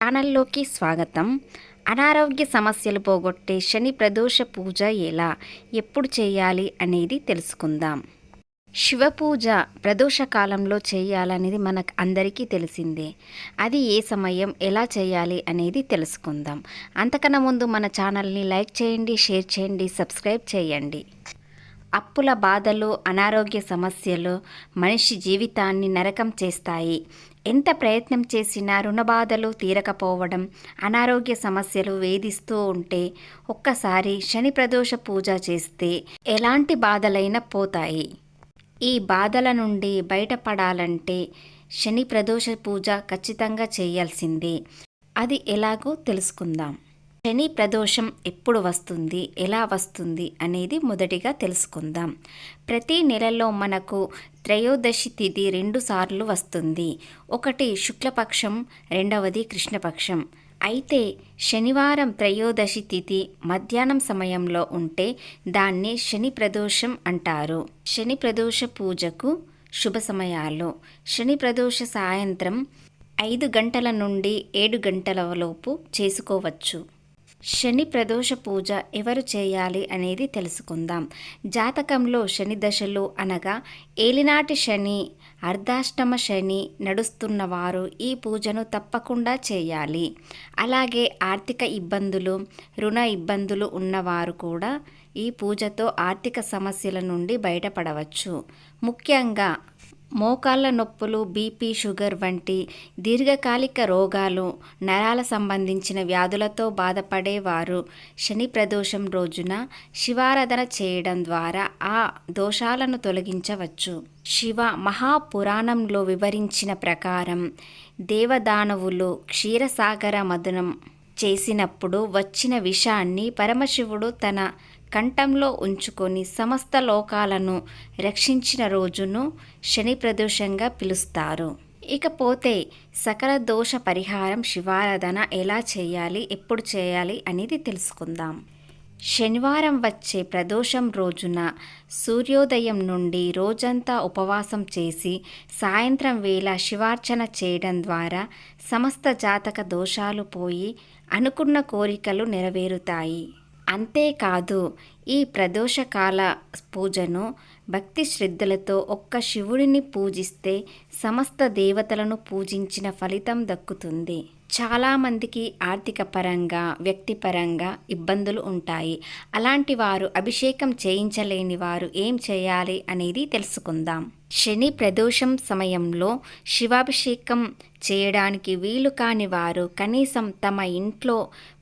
ఛానల్లోకి స్వాగతం. అనారోగ్య సమస్యలు పోగొట్టే శని ప్రదోష పూజ ఎలా? ఎప్పుడు చేయాలి అనేది తెలుసుకుందాం. శివ పూజ ప్రదోష కాలంలో చేయాలనేది మనకు అందరికీ తెలిసిందే. అది ఏ సమయం ఎలా చేయాలి అనేది తెలుసుకుందాం. అంతకన్నా ముందు మన ఛానల్ని లైక్ చేయండి షేర్ చేయండి సబ్స్క్రైబ్ చేయండి. అప్పుల బాధలు అనారోగ్య సమస్యలు మనిషి జీవితాన్ని నరకం చేస్తాయి. ఎంత ప్రయత్నం చేసినా రుణ బాధలు తీరకపోవడం అనారోగ్య సమస్యలు వేధిస్తూ ఉంటే ఒక్కసారి శని ప్రదోష పూజ చేస్తే ఎలాంటి బాధలైనా పోతాయి. ఈ బాధల నుండి బయటపడాలంటే శని ప్రదోష పూజ ఖచ్చితంగా చేయాల్సిందే. అది ఎలాగో తెలుసుకుందాం. శని ప్రదోషం ఎప్పుడు వస్తుంది? ఎలా వస్తుంది? అనేది మొదటిగా తెలుసుకుందాం. ప్రతి నెలలో మనకు త్రయోదశి తిథి రెండు సార్లు వస్తుంది. ఒకటి శుక్లపక్షం రెండవది కృష్ణపక్షం. అయితే శనివారం త్రయోదశి తిథి మధ్యాహ్నం సమయంలో ఉంటే దాన్ని శని ప్రదోషం అంటారు. శని ప్రదోష పూజకు శుభ సమయాలు. శని ప్రదోష సాయంత్రం ఐదు గంటల నుండి ఏడు గంటల లోపు చేసుకోవచ్చు. శని ప్రదోష పూజ ఎవరు చేయాలి అనేది తెలుసుకుందాం. జాతకంలో శని దశలు అనగా ఏలినాటి శని అర్ధాష్టమ శని నడుస్తున్న వారు ఈ పూజను తప్పకుండా చేయాలి. అలాగే ఆర్థిక ఇబ్బందులు రుణ ఇబ్బందులు ఉన్నవారు కూడా ఈ పూజతో ఆర్థిక సమస్యల నుండి బయటపడవచ్చు. ముఖ్యంగా మోకాళ్ళ నొప్పులు బీపీ షుగర్ వంటి దీర్ఘకాలిక రోగాలు నరాల సంబంధించిన వ్యాధులతో బాధపడేవారు. శని ప్రదోషం రోజున శివారాధన చేయడం ద్వారా ఆ దోషాలను తొలగించవచ్చు. శివ మహాపురాణంలో వివరించిన ప్రకారం దేవదానవులు క్షీరసాగర మదనం చేసినప్పుడు వచ్చిన విషాన్ని పరమశివుడు తన కంఠంలో ఉంచుకొని సమస్త లోకాలను రక్షించిన రోజును శని ప్రదోషంగా పిలుస్తారు. ఇకపోతే సకల దోష పరిహారం శివారాధన ఎలా చేయాలి ఎప్పుడు చేయాలి అనేది తెలుసుకుందాం. శనివారం వచ్చే ప్రదోషం రోజున సూర్యోదయం నుండి రోజంతా ఉపవాసం చేసి సాయంత్రం వేళ శివార్చన చేయడం ద్వారా సమస్త జాతక దోషాలు పోయి అనుకున్న కోరికలు నెరవేరుతాయి. అంతేకాదు ఈ ప్రదోషకాల పూజను భక్తి శ్రద్ధలతో ఒక్క శివుడిని పూజిస్తే సమస్త దేవతలను పూజించిన ఫలితం దక్కుతుంది. చాలామందికి ఆర్థిక పరంగా వ్యక్తిపరంగా ఇబ్బందులు ఉంటాయి. అలాంటి వారు అభిషేకం చేయించలేని వారు ఏం చేయాలి అనేది తెలుసుకుందాం. శని ప్రదోషం సమయంలో శివాభిషేకం చేయడానికి వీలు కాని వారు కనీసం తమ ఇంట్లో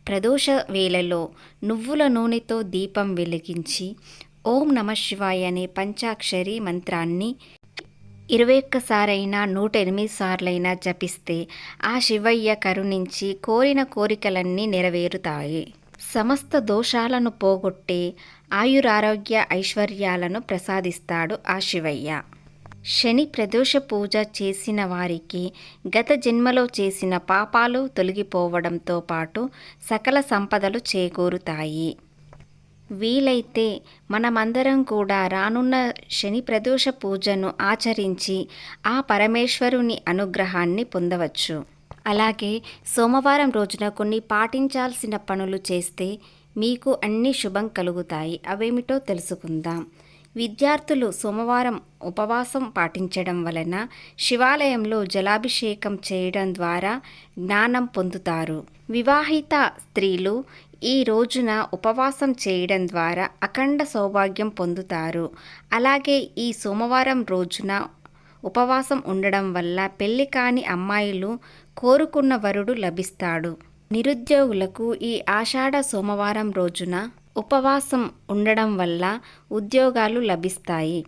ప్రదోష వేళలో నువ్వుల నూనెతో దీపం వెలిగించి ఓం నమ శివాయ అనే పంచాక్షరి మంత్రాన్ని ఇరవై ఒక్కసారైనా నూట ఎనిమిది సార్లైనా జపిస్తే ఆ శివయ్య కరుణించి కోరిన కోరికలన్నీ నెరవేరుతాయి. సమస్త దోషాలను పోగొట్టే ఆయురారోగ్య ఐశ్వర్యాలను ప్రసాదిస్తాడు ఆ శివయ్య. శని ప్రదోష పూజ చేసిన వారికి గత జన్మలో చేసిన పాపాలు తొలగిపోవడంతో పాటు సకల సంపదలు చేకూరుతాయి. వీలైతే మనమందరం కూడా రానున్న శని ప్రదోష పూజను ఆచరించి ఆ పరమేశ్వరుని అనుగ్రహాన్ని పొందవచ్చు. అలాగే సోమవారం రోజున కొన్ని పాటించాల్సిన పనులు చేస్తే మీకు అన్ని శుభం కలుగుతాయి. అవేమిటో తెలుసుకుందాం. విద్యార్థులు సోమవారం ఉపవాసం పాటించడం వలన శివాలయంలో జలాభిషేకం చేయడం ద్వారా జ్ఞానం పొందుతారు. వివాహిత స్త్రీలు ఈ రోజున ఉపవాసం చేయడం ద్వారా అఖండ సౌభాగ్యం పొందుతారు. అలాగే ఈ సోమవారం రోజున ఉపవాసం ఉండడం వల్ల పెళ్ళి కాని అమ్మాయిలు కోరుకున్న వరుడు లభిస్తాడు. నిరుద్యోగులకు ఈ ఆషాఢ సోమవారం రోజున ఉపవాసం ఉండడం వల్ల ఉద్యోగాలు లభిస్తాయి.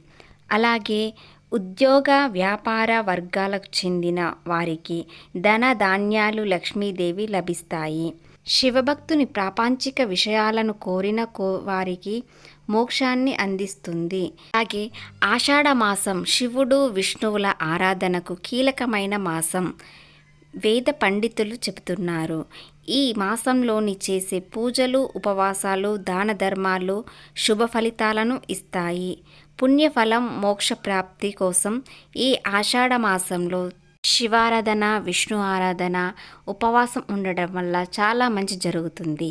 అలాగే ఉద్యోగ వ్యాపార వర్గాలకు చెందిన వారికి ధన ధాన్యాలు లక్ష్మీదేవి లభిస్తాయి. శివభక్తుని ప్రాపంచిక విషయాలను కోరిన కో వారికి మోక్షాన్ని అందిస్తుంది. అలాగే ఆషాఢ మాసం శివుడు విష్ణువుల ఆరాధనకు కీలకమైన మాసం వేద పండితులు చెబుతున్నారు. ఈ మాసంలోని చేసే పూజలు ఉపవాసాలు దాన ధర్మాలు శుభ ఫలితాలను ఇస్తాయి. పుణ్యఫలం మోక్ష ప్రాప్తి కోసం ఈ ఆషాఢ మాసంలో శివారాధన విష్ణు ఆరాధన ఉపవాసం ఉండడం వల్ల చాలా మంచి జరుగుతుంది.